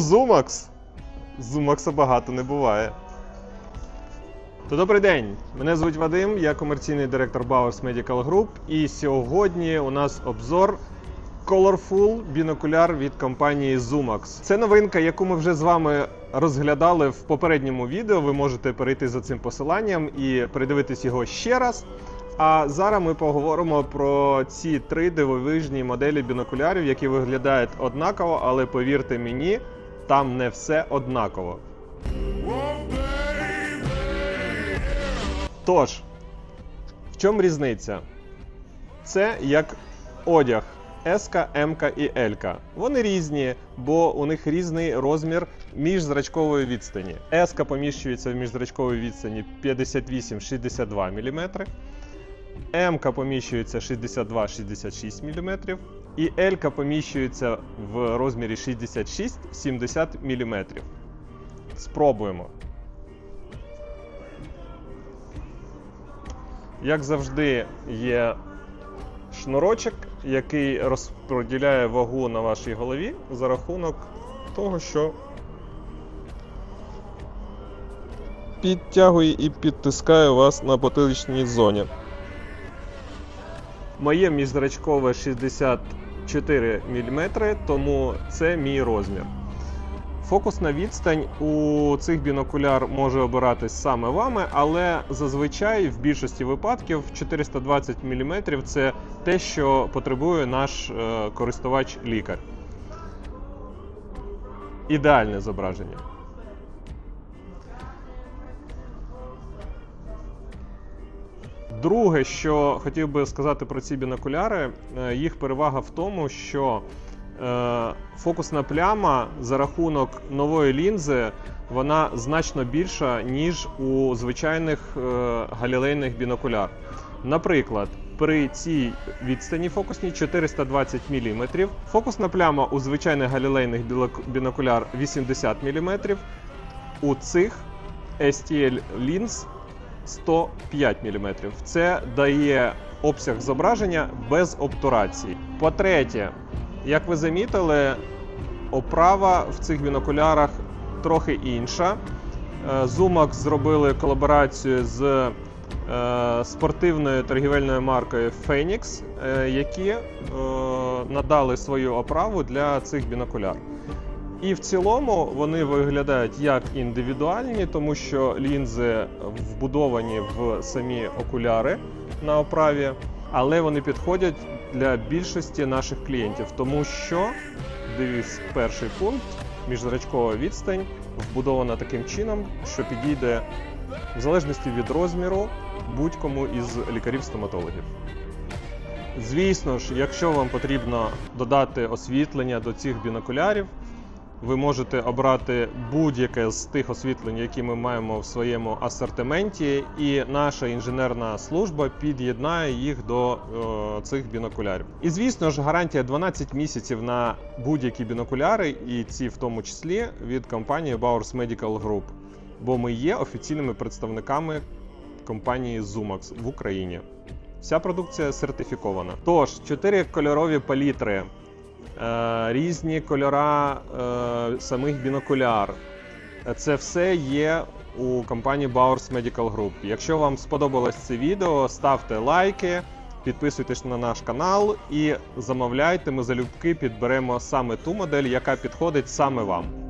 Зумакс. Зумакса багато не буває. То добрий день. Мене звуть Вадим, я комерційний директор Bowers Medical Group. І сьогодні у нас обзор Colorful бінокуляр від компанії Zumax. Це новинка, яку ми вже з вами розглядали в попередньому відео. Ви можете перейти за цим посиланням і передивитись його ще раз. А зараз ми поговоримо про ці три дивовижні моделі бінокулярів, які виглядають однаково, але повірте мені, там не все однаково. Тож, в чому різниця? Це як одяг S, М і L. Вони різні, бо у них різний розмір міжзрачкової відстані. S поміщується в міжзрачковій відстані 58-62 мм. М поміщується 62-66 мм. І L поміщується в розмірі 66-70 мм. Спробуємо. Як завжди, є шнурочок, який розподіляє вагу на вашій голові за рахунок того, що підтягує і підтискає вас на потиличній зоні. Моє міжзрачкове 64 мм, тому це мій розмір. Фокусна відстань у цих бінокуляр може обиратись саме вами, але зазвичай в більшості випадків 420 мм це те, що потребує наш е, користувач-лікар. Ідеальне зображення. Друге, що хотів би сказати про ці бінокуляри, е, їх перевага в тому, що е, фокусна пляма за рахунок нової лінзи вона значно більша, ніж у звичайних е, галілейних бінокуляр. Наприклад, при цій відстані фокусній 420 мм, фокусна пляма у звичайних галілейних бінокуляр 80 мм, у цих STL лінз 105 мм. Це дає обсяг зображення без обтурації. По-третє, як ви замітили, оправа в цих бінокулярах трохи інша. Е, Zumax зробили колаборацію з е, спортивною торгівельною маркою Phoenix, е, які надали свою оправу для цих бінокуляр. І в цілому вони виглядають як індивідуальні, тому що лінзи вбудовані в самі окуляри на оправі, але вони підходять для більшості наших клієнтів, тому що дивись, перший пункт міжзрачкова відстань вбудована таким чином, що підійде в залежності від розміру будь-кому із лікарів-стоматологів. Звісно ж, якщо вам потрібно додати освітлення до цих бінокулярів, ви можете обрати будь-яке з тих освітлень, які ми маємо в своєму асортименті, і наша інженерна служба під'єднає їх до е, цих бінокулярів. І звісно ж, гарантія 12 місяців на будь-які бінокуляри, і ці в тому числі від компанії Bowers Medical Group, бо ми є офіційними представниками компанії Zumax в Україні. Вся продукція сертифікована. Тож, чотири кольорові палітри, різні кольора е, самих бінокуляр. Це все є у компанії Bowers Medical Group. Якщо вам сподобалось це відео, ставте лайки, підписуйтесь на наш канал і замовляйте. Ми залюбки підберемо саме ту модель, яка підходить саме вам.